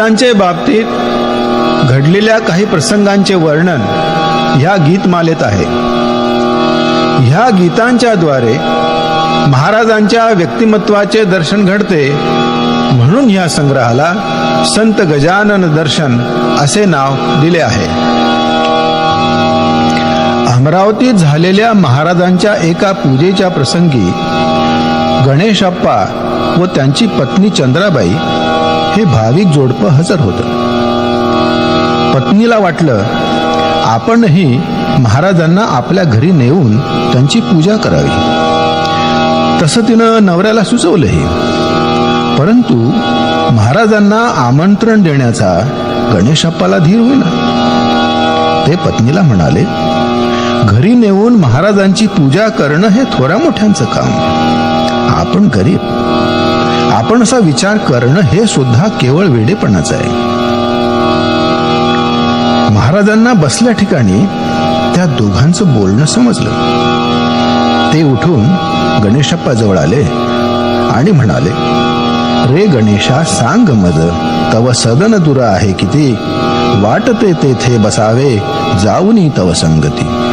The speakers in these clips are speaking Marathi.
गीतांचे बाबतीत घडलेल्या काही प्रसंगांचे वर्णन ह्या गीतमालेत आहे. ह्या गीतांच्या द्वारे महाराजांच्या व्यक्तिमत्वाचे दर्शन घडते म्हणून ह्या संग्रहाला संत गजानन दर्शन असे नाव दिले आहे. अमरावतीत झालेल्या महाराजांच्या एका पूजेच्या प्रसंगी गणेशप्पा व त्यांची पत्नी चंद्राबाई हे भाविक जोडपं हजर होतं. पत्नीला वाटलं आपणही महाराजांना आपल्या घरी नेऊन त्यांची पूजा करावी. तसं तिनं नवऱ्याला सुचवलंही. परंतु महाराजांना आमंत्रण देण्याचा गणेशप्पाला धीर होईना. ते पत्नीला म्हणाले घरी नेऊन महाराजांची पूजा करणं हे थोड्या मोठ्यांचं काम. आपण गरीब. आपण असा विचार करणं हे सुद्धा केवळ वेडेपणाच आहे. महाराजांना बसल्या ठिकाणी त्या दोघांचं बोलणं समजलं. ते उठून गणेशप्पा जवळ आले आणि म्हणाले रे गणेशा सांग मज तव सदन दुरा आहे किती. वाटते तेथे बसावे जाऊनी तव संगती.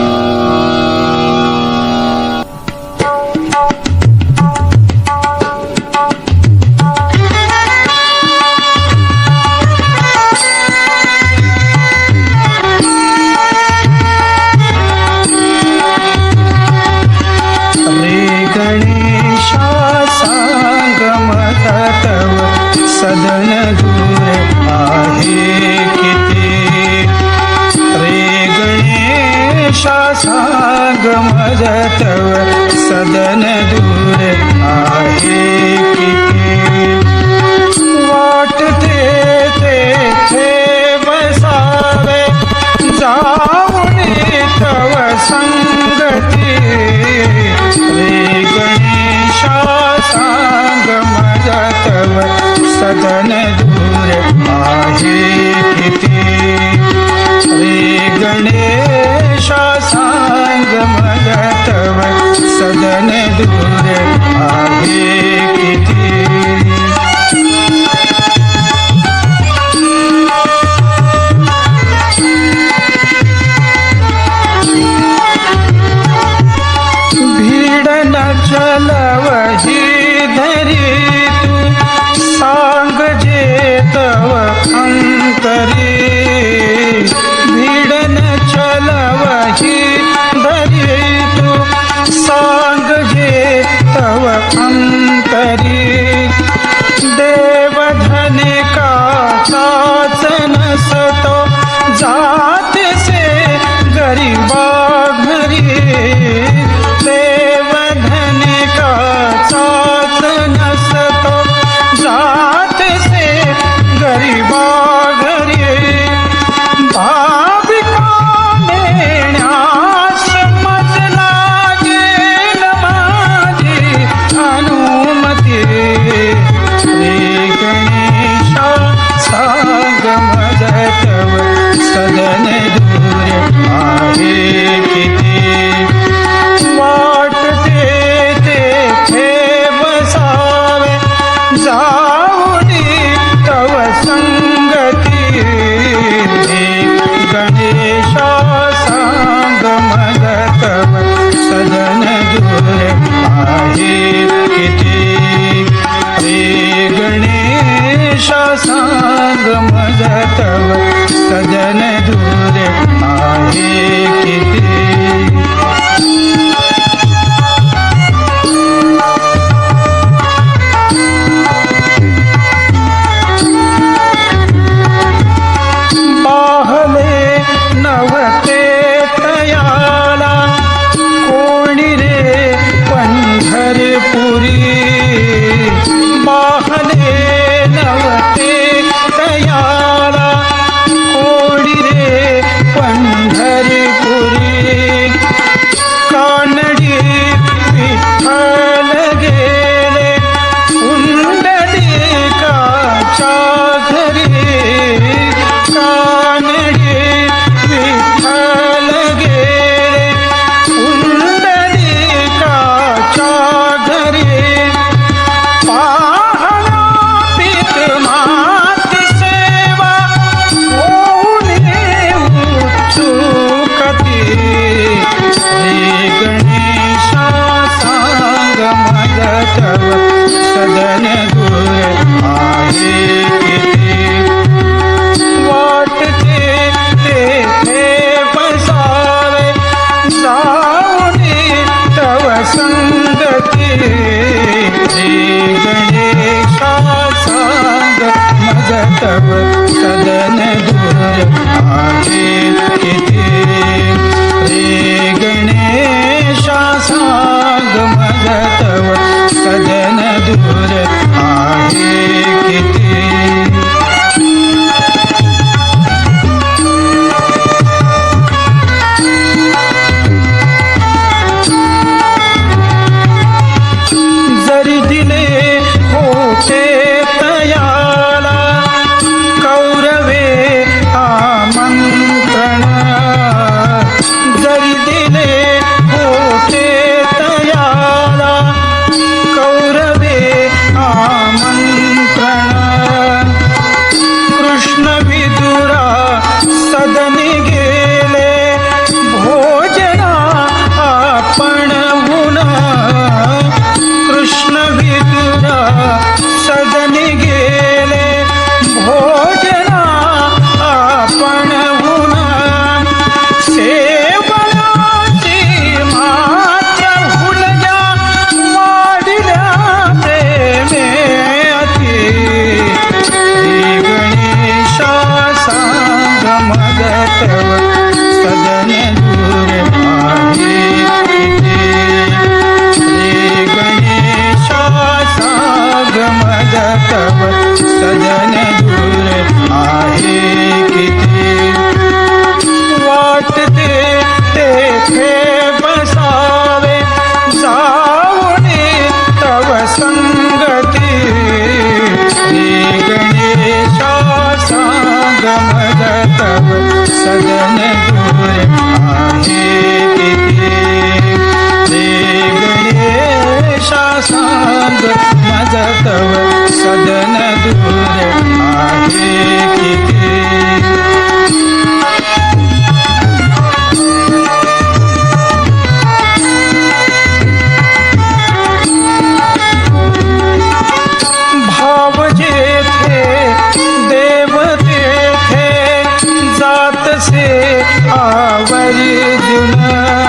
अंतरी तव सजन दूर आहे किती तव सदन गुर आहे किती वाटते ते पसावे जाऊने तव संगती गणेशा सांग मज तव सदन गुर आहे किती संगती श्री गणेशा सांगमद तव सदन दूर आहे किती गणेशा सांग मज तव सदन दूर आहे Hari now.